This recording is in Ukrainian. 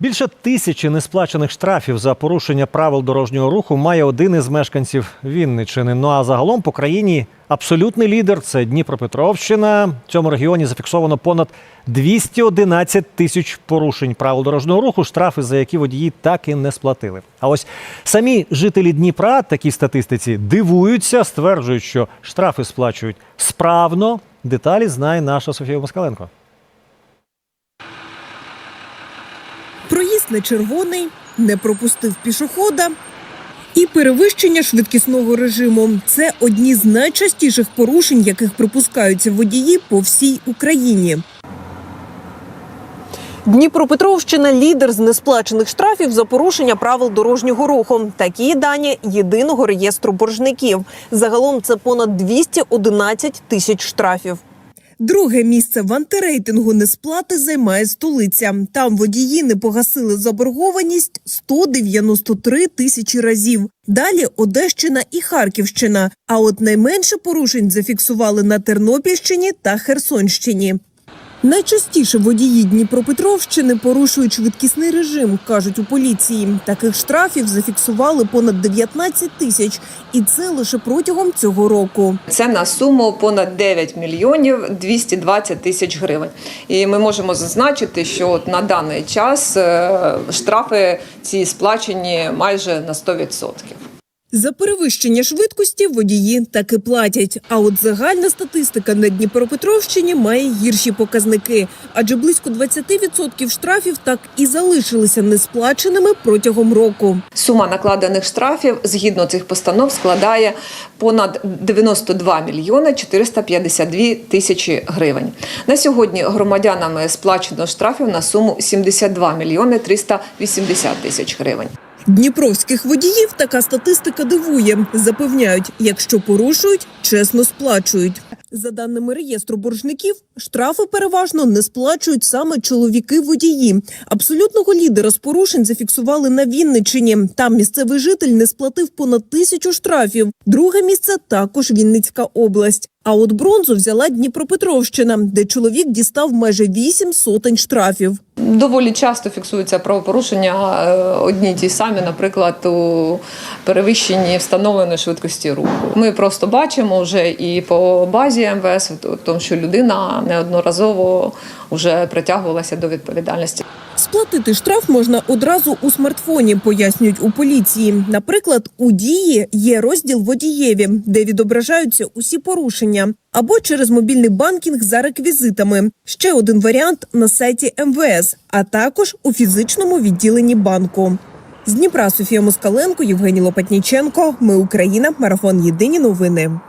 Більше тисячі несплачених штрафів за порушення правил дорожнього руху має один із мешканців Вінниччини. Ну а загалом по країні абсолютний лідер це Дніпропетровщина. В цьому регіоні зафіксовано понад 211 тисяч порушень правил дорожнього руху, штрафи за які водії так і не сплатили. А ось самі жителі Дніпра такій статистиці дивуються, стверджують, що штрафи сплачують справно. Деталі знає наша Софія Москаленко. Проїзд на червоний, не пропустив пішохода. І перевищення швидкісного режиму це одні з найчастіших порушень, яких припускаються водії по всій Україні. Дніпропетровщина лідер з несплачених штрафів за порушення правил дорожнього руху. Такі дані єдиного реєстру боржників. Загалом це понад 211 тисяч штрафів. Друге місце в антирейтингу несплати займає столиця. Там водії не погасили заборгованість 193 тисячі разів. Далі Одещина і Харківщина. А от найменше порушень зафіксували на Тернопільщині та Херсонщині. Найчастіше водії Дніпропетровщини порушують швидкісний режим, кажуть у поліції. Таких штрафів зафіксували понад 19 тисяч, і це лише протягом цього року. Це на суму понад 9 мільйонів 220 тисяч гривень. І ми можемо зазначити, що от на даний час е, штрафи ці сплачені майже на 100%. За перевищення швидкості водії таки платять. А от загальна статистика на Дніпропетровщині має гірші показники, адже близько 20% штрафів так і залишилися несплаченими протягом року. Сума накладених штрафів згідно цих постанов складає понад 92 мільйони 452 тисячі гривень. На сьогодні громадянами сплачено штрафів на суму 72 мільйони 380 тисяч гривень. Дніпровських водіїв така статистика дивує. Запевняють, якщо порушують, чесно сплачують. За даними реєстру боржників, штрафи переважно не сплачують саме чоловіки-водії. Абсолютного лідера з порушень зафіксували на Вінниччині. Там місцевий житель не сплатив понад тисячу штрафів. Друге місце також Вінницька область. А от бронзу взяла Дніпропетровщина, де чоловік дістав майже вісім сотень штрафів. Доволі часто фіксуються правопорушення е, одні ті самі, наприклад, у перевищенні встановленої швидкості руху. Ми просто бачимо вже і по базі МВС, тому, що людина неодноразово вже притягувалася до відповідальності. Сплатити штраф можна одразу у смартфоні, пояснюють у поліції. Наприклад, у дії є розділ водієві, де відображаються усі порушення, або через мобільний банкінг за реквізитами. Ще один варіант на сайті МВС, а також у фізичному відділенні банку. З Дніпра Софія Москаленко, Євгеній Лопатніченко. Ми Україна. Марафон Єдині новини.